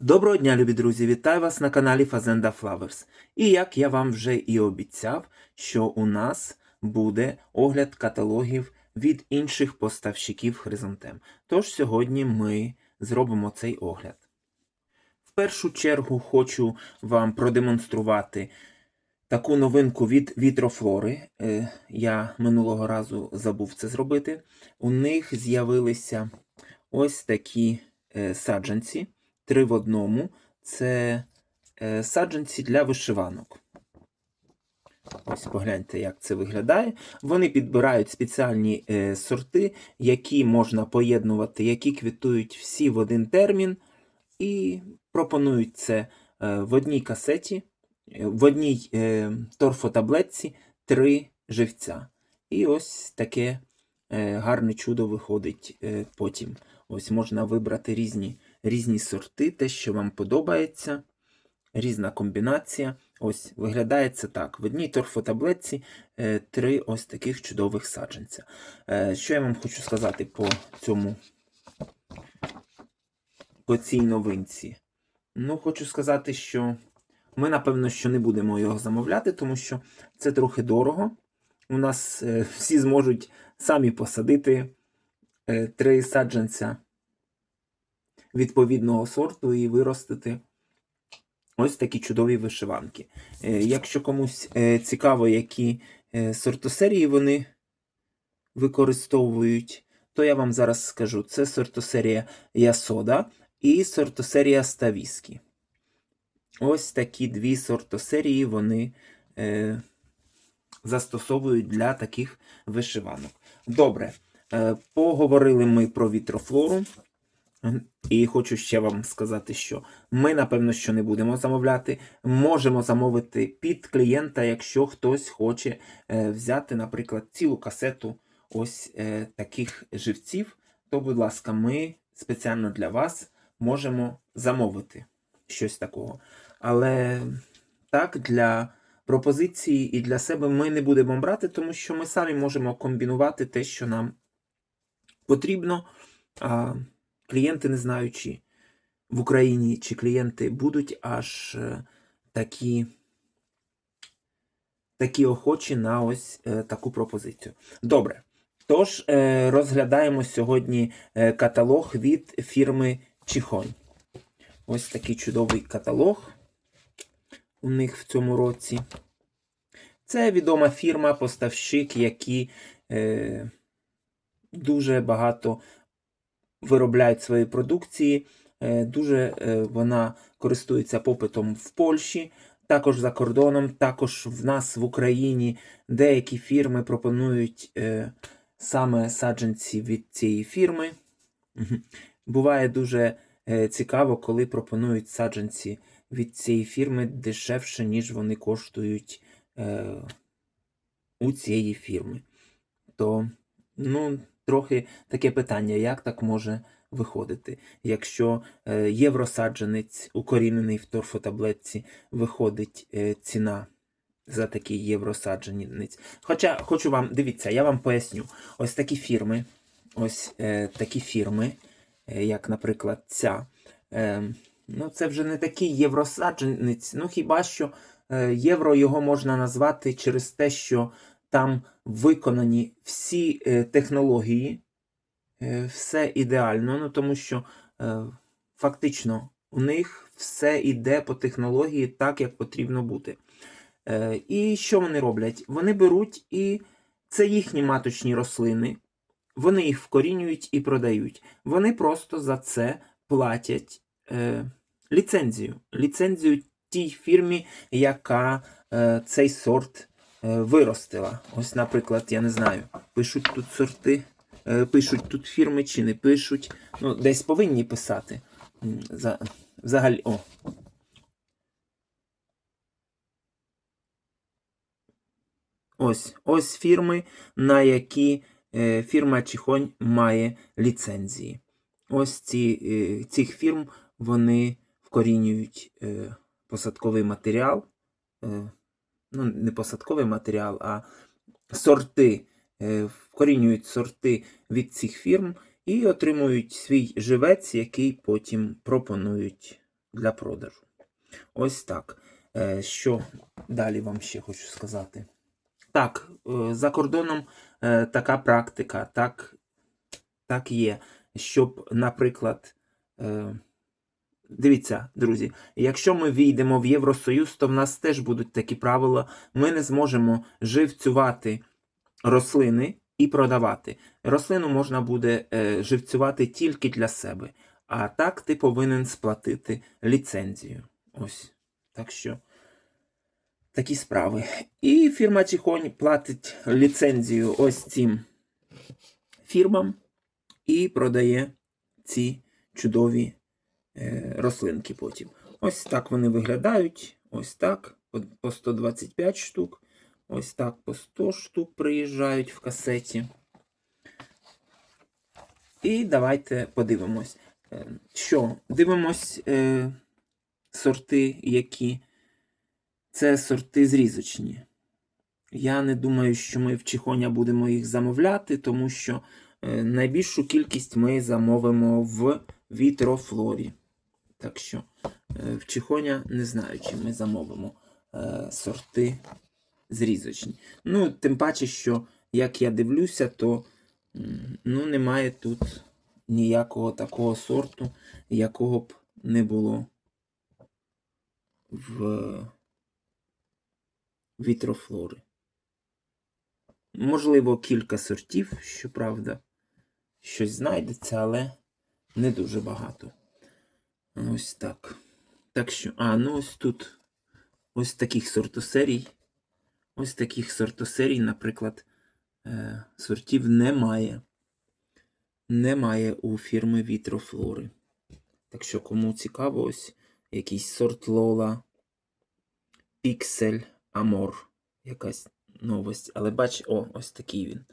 Доброго дня, любі друзі! Вітаю вас на каналі Fazenda Flowers. І як я вам вже і обіцяв, що у нас буде огляд каталогів від інших поставщиків хризантем. Тож сьогодні ми зробимо цей огляд. В першу чергу хочу вам продемонструвати таку новинку від Вітрофлори. Е, Я минулого разу забув це зробити. У них з'явилися ось такі е, саджанці три в одному. Це е, саджанці для вишиванок. Ось погляньте, як це виглядає. Вони підбирають спеціальні е, сорти, які можна поєднувати, які квітують всі в один термін, і пропонують це е, в одній касеті, е, в одній е, торфотаблетці три живця. І ось таке е, гарне чудо виходить е, потім. Ось можна вибрати різні, різні сорти, те, що вам подобається, різна комбінація. Ось виглядає це так. В одній торфотаблетці е, три ось таких чудових саджанця. Е, що я вам хочу сказати по цьому по цій новинці? Ну, хочу сказати, що ми, напевно, що не будемо його замовляти, тому що це трохи дорого. У нас е, всі зможуть самі посадити три саджанця відповідного сорту і виростити ось такі чудові вишиванки. Е, Якщо комусь е, цікаво, які е, сортосерії вони використовують, то я вам зараз скажу: це сортосерія Ясода і сортосерія Ставіскі. Ось такі дві сортосерії вони е, застосовують для таких вишиванок. Добре, е, поговорили ми про вітрофлору. І хочу ще вам сказати, що ми, напевно, що не будемо замовляти. Можемо замовити під клієнта, якщо хтось хоче е, взяти, наприклад, цілу касету ось е, таких живців, то, будь ласка, ми спеціально для вас можемо замовити щось такого. Але так, для пропозиції і для себе ми не будемо брати, тому що ми самі можемо комбінувати те, що нам потрібно. Клієнти не знають, чи в Україні чи клієнти будуть аж е, такі, такі охочі на ось е, таку пропозицію. Добре. Тож, е, розглядаємо сьогодні каталог від фірми Чихонь. Ось такий чудовий каталог у них в цьому році. Це відома фірма, поставщик, які е, дуже багато виробляють свої продукції. Е, Дуже е, вона користується попитом в Польщі, також за кордоном, також в нас в Україні деякі фірми пропонують е, саме саджанці від цієї фірми. Буває дуже цікаво, коли пропонують саджанці від цієї фірми дешевше, ніж вони коштують у цієї фірми. То, ну, трохи таке питання, як так може виходити, якщо е, євросаджанець, укорінений в торфотаблетці, виходить е, ціна за такий євросаджанець. Хоча хочу вам, дивіться, я вам поясню. Ось такі фірми, ось е, такі фірми, як, наприклад, ця. Ну, це вже не такий євросаджанець, ну хіба що євро його можна назвати через те, що там виконані всі е, технології, е, все ідеально, ну тому що е, фактично у них все йде по технології так, як потрібно бути. І що вони роблять? Вони беруть і це їхні маточні рослини, вони їх вкорінюють і продають. Вони просто за це платять ліцензію. Ліцензію тій фірмі, яка цей сорт виростила. Ось, наприклад, я не знаю, пишуть тут сорти, е, пишуть тут фірми чи не пишуть. Ну, десь повинні писати. Взагалі, о. Ось, ось фірми, на які е, фірма Чихонь має ліцензії. Ось ці, е, цих фірм вони вкорінюють е, посадковий матеріал. Ну, не посадковий матеріал, а сорти, е, вкорінюють сорти від цих фірм і отримують свій живець, який потім пропонують для продажу. Ось так. Е, Що далі вам ще хочу сказати? Так, е, за кордоном така практика, так, так є. Щоб, наприклад, дивіться, друзі, якщо ми війдемо в Євросоюз, то в нас теж будуть такі правила. Ми не зможемо живцювати рослини і продавати. Рослину можна буде е, живцювати тільки для себе. А так ти повинен сплатити ліцензію. Ось. Так що такі справи. І фірма Чихонь платить ліцензію ось цим фірмам і продає ці чудові рослинки потім. Ось так вони виглядають. Ось так. По, по 125 штук. Ось так по 100 штук приїжджають в касеті. І давайте подивимось. Е, Що? Дивимось е, сорти, які. Це сорти зрізочні. Я не думаю, що ми в Чихоня будемо їх замовляти, тому що е, найбільшу кількість ми замовимо в вітрофлорі. Так що е, в Чихоня не знаю, чи ми замовимо е, сорти зрізочні. Ну, тим паче, що як я дивлюся, то ну, немає тут ніякого такого сорту, якого б не було в вітрофлори. Можливо, кілька сортів, щоправда, щось знайдеться, але не дуже багато. Ось так. Так що, а, ну ось тут ось таких сортосерій. Ось таких сортосерій, наприклад, е, сортів немає. Немає у фірми Вітрофлори. Так що, кому цікаво, ось якийсь сорт Лола, Піксель, Амор. Якась новость. Але бач, о, ось такий він.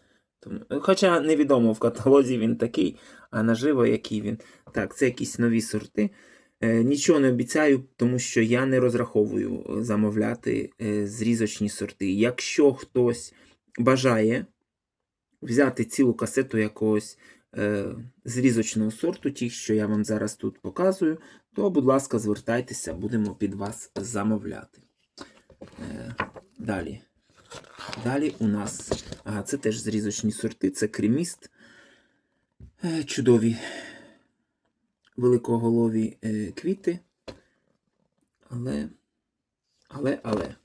Хоча невідомо в каталозі він такий, а наживо який він. Так, це якісь нові сорти. Е, нічого не обіцяю, тому що я не розраховую е, замовляти е, зрізочні сорти. Якщо хтось бажає взяти цілу касету якогось зрізочного сорту, ті, що я вам зараз тут показую, то, будь ласка, звертайтеся, будемо під вас замовляти. Далі. Далі у нас. Ага, це теж зрізочні сорти, це креміст. Чудові великоголові е, квіти. Але, але, але.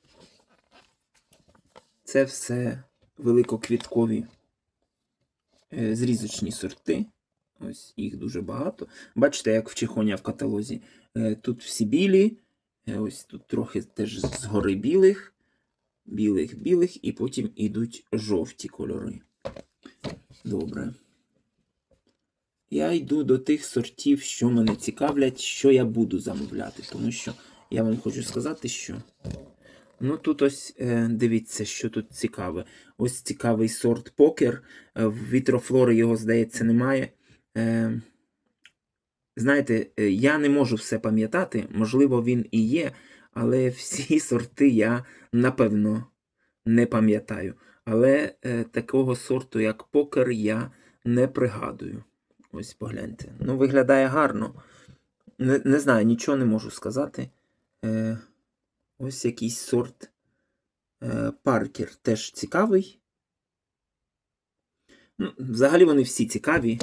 Це все великоквіткові е, зрізочні сорти. Ось їх дуже багато. Бачите, як в Чихоня в каталозі. Е, тут всі білі. Ось тут трохи теж згори білих, білих, білих, і потім ідуть жовті кольори. Добре. Я йду до тих сортів, що мене цікавлять, що я буду замовляти. Тому що я вам хочу сказати, що. Ну, тут ось е, дивіться, що тут цікаве. Ось цікавий сорт покер. Е, вітрофлори його, здається, немає. Е, знаєте, е, я не можу все пам'ятати, можливо, він і є, але всі сорти я напевно не пам'ятаю. Але е, такого сорту, як покер, я не пригадую. Ось погляньте. Ну, виглядає гарно. Не, не знаю, нічого не можу сказати. Е, ось якийсь сорт е, паркер теж цікавий. Ну, взагалі вони всі цікаві.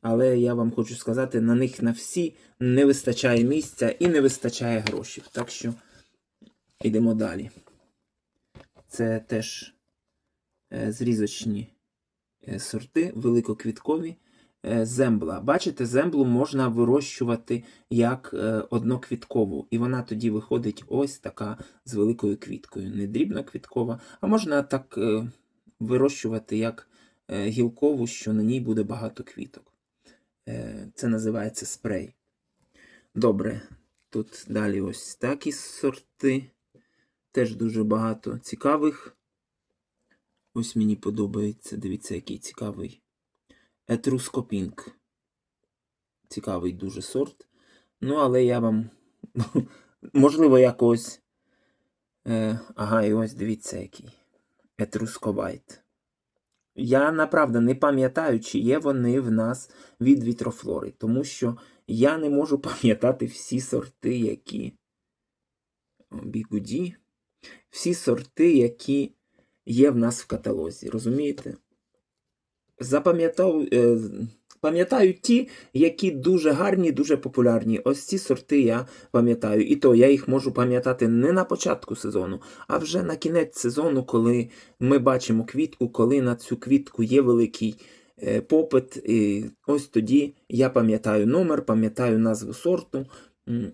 Але я вам хочу сказати, на них на всі не вистачає місця і не вистачає грошей. Так що йдемо далі. Це теж е, зрізочні сорти, великоквіткові. Е, зембла. Бачите, земблу можна вирощувати як е, одноквіткову, і вона тоді виходить ось така з великою квіткою. Не дрібноквіткова, а можна так е, вирощувати як е, гілкову, що на ній буде багато квіток. Е, Це називається спрей. Добре, тут далі ось такі сорти. Теж дуже багато цікавих. Ось мені подобається. Дивіться, який цікавий. Етрускопінг. Цікавий дуже сорт. Ну, але я вам. Можливо, якось. Е, ага, і ось дивіться, який. Етрусковайт. Я направда не пам'ятаю, чи є вони в нас від вітрофлори, тому що я не можу пам'ятати всі сорти, які. Бігуді. Всі сорти, які є в нас в каталозі. Розумієте? Запам'ятав. Е, Пам'ятаю ті, які дуже гарні, дуже популярні. Ось ці сорти я пам'ятаю. І то я їх можу пам'ятати не на початку сезону, а вже на кінець сезону, коли ми бачимо квітку, коли на цю квітку є великий е, попит. І ось тоді я пам'ятаю номер, пам'ятаю назву сорту.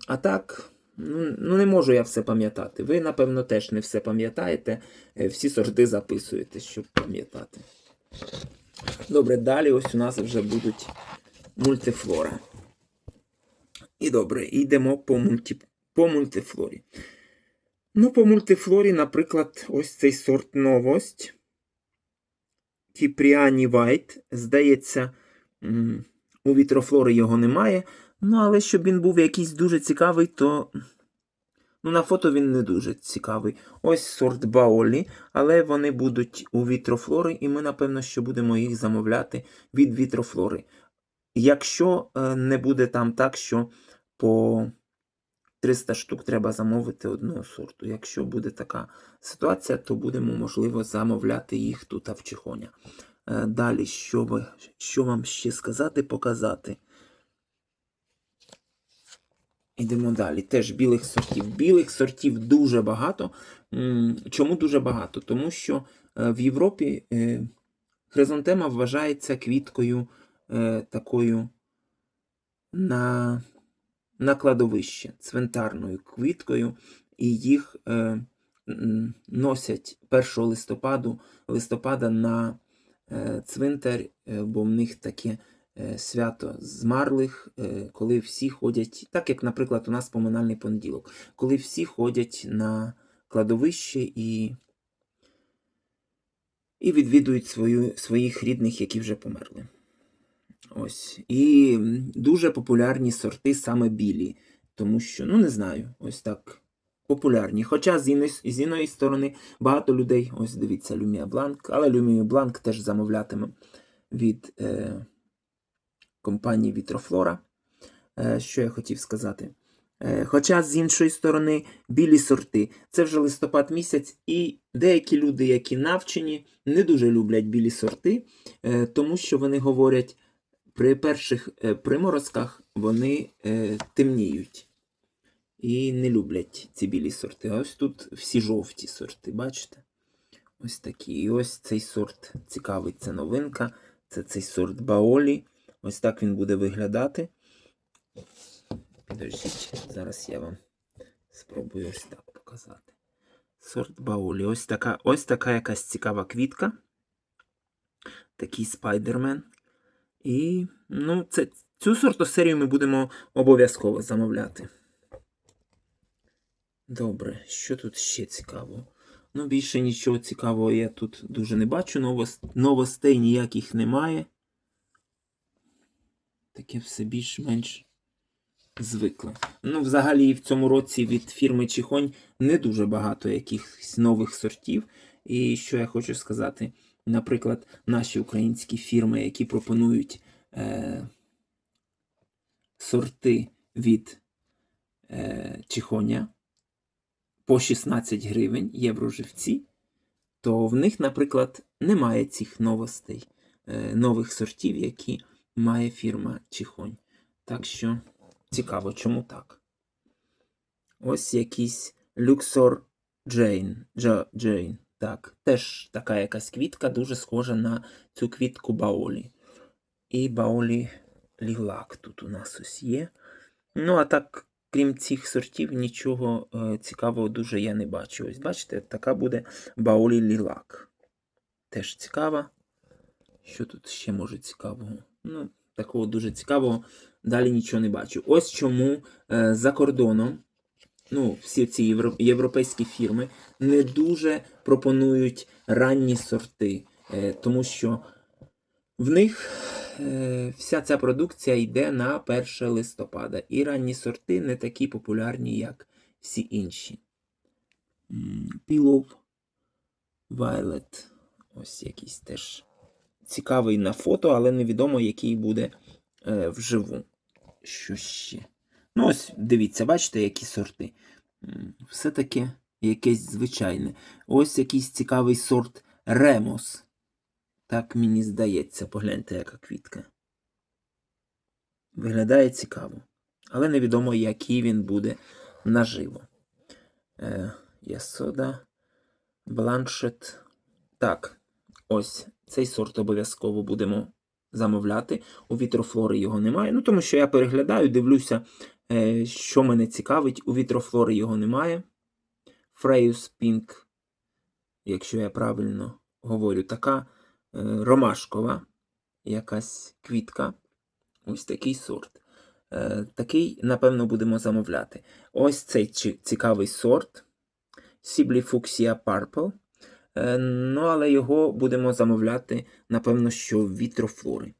А так, ну, ну не можу я все пам'ятати. Ви, напевно, теж не все пам'ятаєте. Е, Всі сорти записуєте, щоб пам'ятати. Добре, далі ось у нас вже будуть мультифлора. І добре, йдемо по, мульті... по мультифлорі. Ну, по мультифлорі, наприклад, ось цей сорт новость. Кіпріані Вайт. Здається, у вітрофлори його немає. Ну, але щоб він був якийсь дуже цікавий, то. Ну, на фото він не дуже цікавий. Ось сорт Баолі, але вони будуть у вітрофлори, і ми, напевно, що будемо їх замовляти від вітрофлори. Якщо е, не буде там так, що по 300 штук треба замовити одного сорту. Якщо буде така ситуація, то будемо, можливо, замовляти їх тут в Чихоня. Е, Далі, що, ви, що вам ще сказати, показати. Йдемо далі. Теж білих сортів. Білих сортів дуже багато. Чому дуже багато? Тому що е, в Європі е, хризантема вважається квіткою е, такою на, на кладовище, цвинтарною квіткою, і їх носять 1 листопаду, листопада на цвинтар, бо в них таке свято змарлих, е, коли всі ходять, так як, наприклад, у нас поминальний понеділок, коли всі ходять на кладовище і, і відвідують свою, своїх рідних, які вже померли. Ось. І дуже популярні сорти саме білі, тому що, ну не знаю, ось так. Популярні. Хоча з іної, з іної сторони багато людей, ось дивіться, Lumia Blanc, але Lumia Blanc теж замовлятиме від е, компанії Vitroflora. Е, що я хотів сказати. Е, Хоча з іншої сторони білі сорти. Це вже листопад місяць, і деякі люди, які навчені, не дуже люблять білі сорти, е, тому що вони говорять, при перших приморозках вони темніють. І не люблять ці білі сорти. А ось тут всі жовті сорти, бачите? Ось такі. І ось цей сорт цікавий, це новинка. Це цей сорт Баолі. Ось так він буде виглядати. Підождіть, зараз я вам спробую ось так показати. Сорт Баолі. Ось така, ось така якась цікава квітка. Такий спайдермен. І ну, це, цю сортосерію ми будемо обов'язково замовляти. Добре, що тут ще цікаво? Ну, більше нічого цікавого я тут дуже не бачу. Новостей ніяких немає. Таке все більш-менш звикле. Ну, взагалі, в цьому році від фірми Чихонь не дуже багато якихось нових сортів. І що я хочу сказати, наприклад, наші українські фірми, які пропонують е... сорти від е... Чихоня по 16 гривень євро-живці, то в них, наприклад, немає цих новостей, е, нових сортів, які має фірма Чихонь. Так що цікаво, чому так. Ось якийсь Luxor Jane. Jane. Так, теж така якась квітка, дуже схожа на цю квітку Баолі. І Баолі Лілак тут у нас ось є. Ну, а так, крім цих сортів, нічого е, цікавого дуже я не бачу. Ось бачите, така буде Баолі Лілак. Теж цікава. Що тут ще може цікавого? Ну, такого дуже цікавого. Далі нічого не бачу. Ось чому е, за кордоном ну, всі ці євро- європейські фірми не дуже пропонують ранні сорти, е, тому що в них е, вся ця продукція йде на 1 листопада, і ранні сорти не такі популярні, як всі інші. Pillow Violet. Ось якийсь теж цікавий на фото, але невідомо, який буде е, вживу. що ще? Ну, ось дивіться, бачите, які сорти. Все таки якесь звичайне. Ось якийсь цікавий сорт Ремос. Так мені здається, погляньте, яка квітка. Виглядає цікаво. Але невідомо, який він буде наживо. Е, Ясода, бланшет. Так, ось цей сорт обов'язково будемо замовляти. У вітрофлори його немає. Ну, тому що я переглядаю, дивлюся, е, що мене цікавить. У вітрофлори його немає. Фреюс Pink, якщо я правильно говорю, така е, ромашкова якась квітка. Ось такий сорт. Е, Такий, напевно, будемо замовляти. Ось цей цікавий сорт. Sibley Fuchsia Purple. Е, Ну, але його будемо замовляти, напевно, що вітрофлори.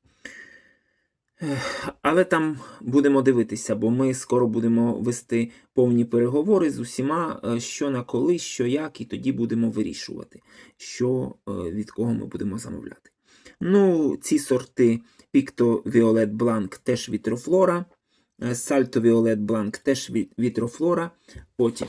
Але там будемо дивитися, бо ми скоро будемо вести повні переговори з усіма, е, що на коли, що як, і тоді будемо вирішувати, що е, від кого ми будемо замовляти. Ну, ці сорти Picto Violet Blanc теж вітрофлора, Salto Violet Blanc теж вітрофлора. Потім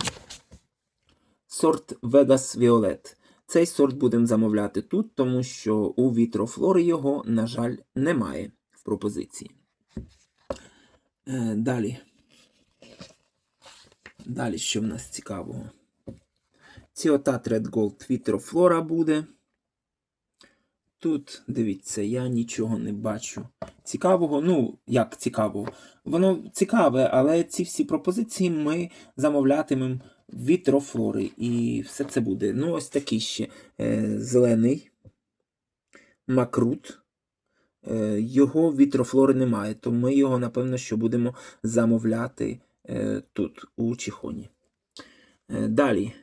сорт Vegas Violet. Цей сорт будемо замовляти тут, тому що у вітрофлори його, на жаль, немає в пропозиції. Е, Далі. Далі, що в нас цікавого? Ціотат Red Gold вітрофлора буде. Тут, дивіться, я нічого не бачу цікавого. Ну, як цікавого? Воно цікаве, але ці всі пропозиції ми замовлятимемо вітрофлори. І все це буде. Ну, ось такий ще е, зелений макрут. Е, його вітрофлори немає, то ми його, напевно, що будемо замовляти е, тут, у Чехоні. Е, далі.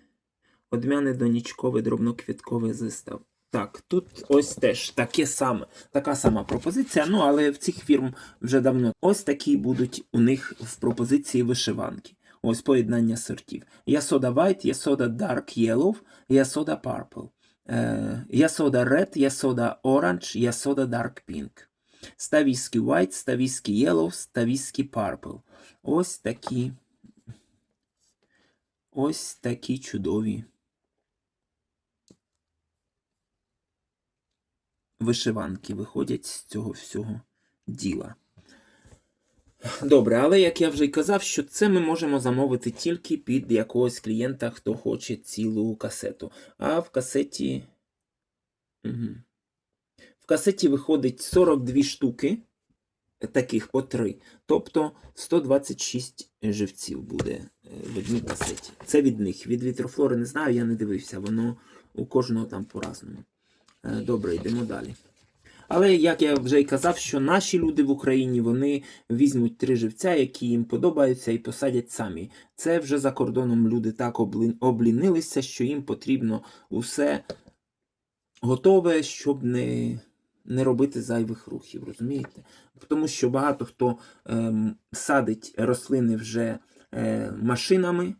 Одмяне донічкове дробноквітковий зистав. Так, тут ось теж таке саме, така сама пропозиція, ну але в цих фірм вже давно. Ось такі будуть у них в пропозиції вишиванки. Ось поєднання сортів. Ясода White, Ясода Dark Yellow, Ясода Purple. Е, Ясода Red, Ясода Orange, Ясода Dark Pink. Ставіський White, Ставіський Yellow, Ставіський Purple. Ось такі. Ось такі чудові. вишиванки виходять з цього всього діла. Добре, але як я вже й казав, що це ми можемо замовити тільки під якогось клієнта, хто хоче цілу касету. А в касеті. Угу. В касеті виходить 42 штуки, таких по 3. Тобто 126 живців буде е, в одній касеті. Це від них. Від вітрофлори не знаю, я не дивився, воно у кожного там по-разному. Е, Добре, йдемо далі. Але як я вже й казав, що наші люди в Україні вони візьмуть три живця, які їм подобаються, і посадять самі. Це вже за кордоном люди так облінилися, що їм потрібно усе готове, щоб не, не робити зайвих рухів, розумієте? Тому що багато хто ем, садить рослини вже е, машинами,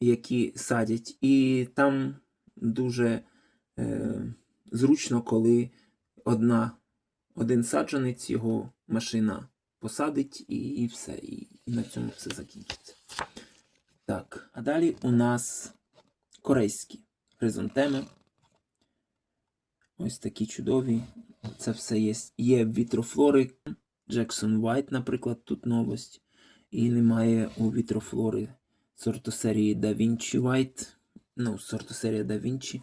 які садять, і там дуже е, зручно, коли одна, один саджанець, його машина посадить, і, все. І, на цьому все закінчиться. Так, а далі у нас корейські хризантеми. Ось такі чудові. Це все є. Є вітрофлори. Джексон White, наприклад, тут новость. І немає у вітрофлори сортосерії Da Vinci White. Ну, сортосерія Da Vinci.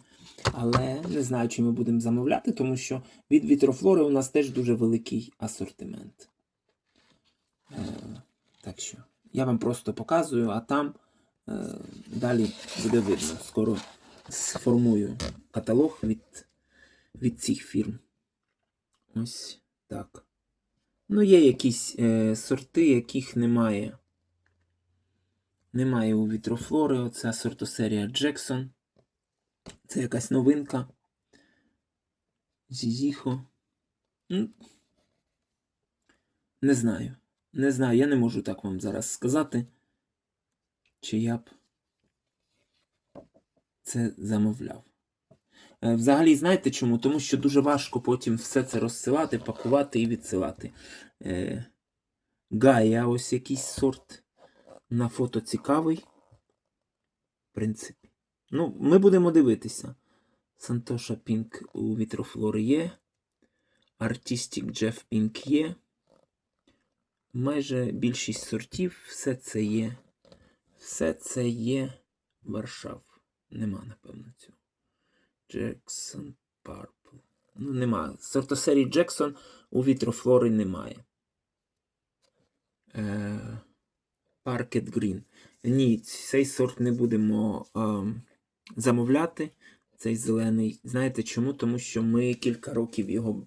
Але не знаю, чи ми будемо замовляти, тому що від вітрофлори у нас теж дуже великий асортимент. Е, так що, я вам просто показую, а там е, далі буде видно. Скоро сформую каталог від, від цих фірм. Ось так. Ну, є якісь е, сорти, яких немає. Немає у вітрофлори. Оця сортосерія Джексон. Це якась новинка. Зізіхо. Не знаю. Не знаю, я не можу так вам зараз сказати. Чи я б це замовляв. Е, Взагалі, знаєте чому? Тому що дуже важко потім все це розсилати, пакувати і відсилати. Е, Гая, ось якийсь сорт. На фото цікавий. В принципі. Ну, ми будемо дивитися. Сантоша Пінк у Вітрофлори є. Artistic Jeff Pink є. Майже більшість сортів, все це є. Все це є Варшав. Нема, напевно, цього. Jackson Purple. Ну, нема. Сортосерії Джексон у Вітрофлори немає. Е, Parket Green. Ні, цей сорт не будемо е, замовляти. Цей зелений. Знаєте чому? Тому що ми кілька років його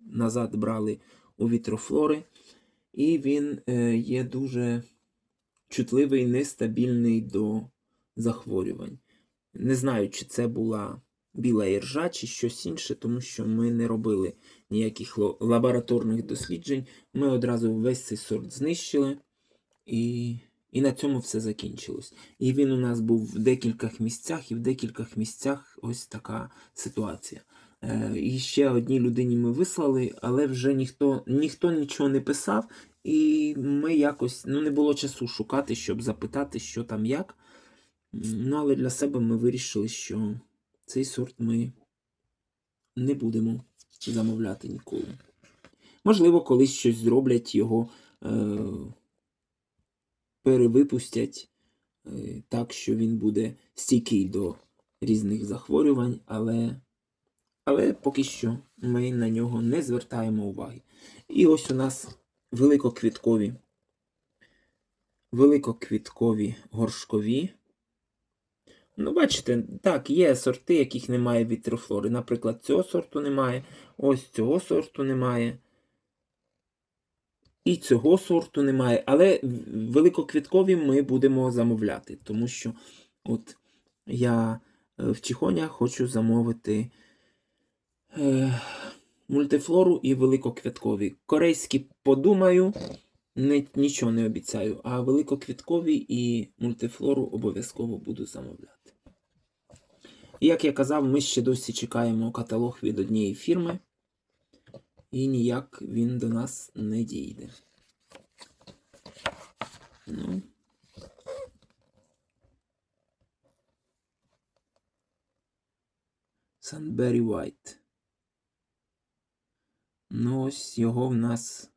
назад брали у Вітрофлори. І він е, є дуже чутливий, нестабільний до захворювань. Не знаю, чи це була біла іржа, чи щось інше, тому що ми не робили ніяких лабораторних досліджень. Ми одразу весь цей сорт знищили, і, і на цьому все закінчилось. І він у нас був в декількох місцях, і в декількох місцях ось така ситуація. Е, і ще одній людині ми вислали, але вже ніхто, ніхто нічого не писав, і ми якось ну, не було часу шукати, щоб запитати, що там як. Ну, але для себе ми вирішили, що цей сорт ми не будемо замовляти ніколи. Можливо, колись щось зроблять, його е, перевипустять е, так, що він буде стійкий до різних захворювань, але, але поки що ми на нього не звертаємо уваги. І ось у нас великоквіткові, великоквіткові горшкові. Ну, бачите, так, є сорти, яких немає вітрофлори. Наприклад, цього сорту немає, ось цього сорту немає. І цього сорту немає. Але великоквіткові ми будемо замовляти, тому що от я е, в Чихоня хочу замовити е, мультифлору і великоквіткові. Корейські подумаю, не, нічого не обіцяю, а великоквіткові і мультифлору обов'язково буду замовляти. Як я казав, ми ще досі чекаємо каталог від однієї фірми, і ніяк він до нас не дійде. Ну. Sunberry White. Ну, ось його в нас.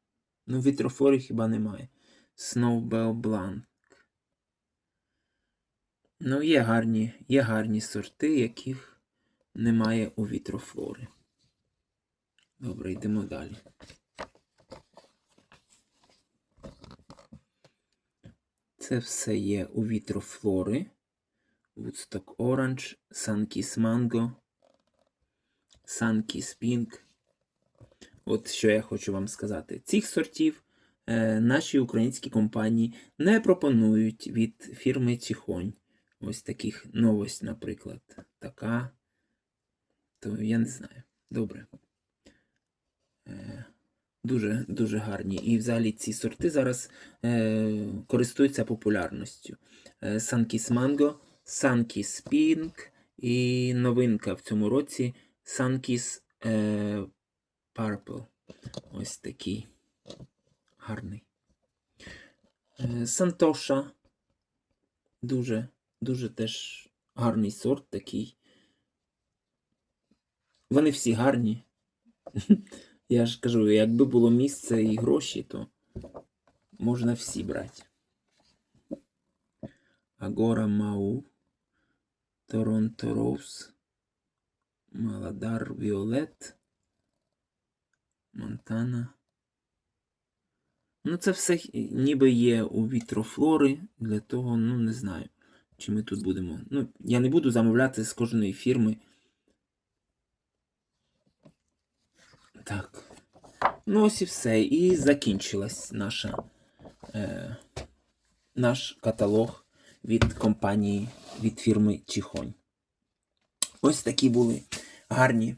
Ну, вітрофори хіба немає. Snowbell Blanc. Ну, є гарні, є гарні сорти, яких немає у вітрофлори. Добре, йдемо далі. Це все є у вітрофлори. Woodstock Orange, Sunkiss Mango, Sunkiss Pink. От що я хочу вам сказати. Цих сортів е, наші українські компанії не пропонують від фірми Чихонь. Ось таких новость, наприклад. Така. То я не знаю. Добре. Е, дуже, дуже гарні. І взагалі ці сорти зараз е, користуються популярністю. Sunkiss Mango, Sunkiss Pink і новинка в цьому році Sunkiss е, Purple. Ось такий гарний. Е, Сантоша. Дуже, дуже теж гарний сорт такий. Вони всі гарні. Я ж кажу, якби було місце і гроші, то можна всі брати. Агора Мау, Торонто Роуз, Маладар Віолет, Монтана. Ну, це все ніби є у вітрофлори. Для того, ну, не знаю, чи ми тут будемо. Ну, я не буду замовляти з кожної фірми. Так. Ну, ось і все. І закінчилась наша, е, наш каталог від компанії, від фірми Чихонь. Ось такі були гарні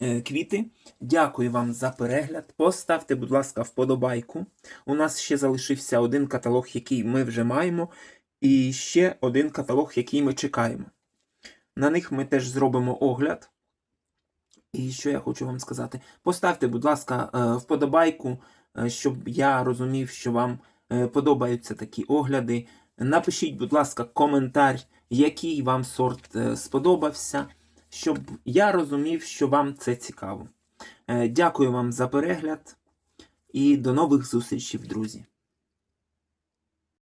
е, квіти. Дякую вам за перегляд. Поставте, будь ласка, вподобайку. У нас ще залишився один каталог, який ми вже маємо, і ще один каталог, який ми чекаємо. На них ми теж зробимо огляд. І що я хочу вам сказати? Поставте, будь ласка, е, вподобайку, е, щоб я розумів, що вам е, подобаються такі огляди. Напишіть, будь ласка, коментар, який вам сорт сподобався, щоб я розумів, що вам це цікаво. Дякую вам за перегляд і до нових зустрічей, друзі!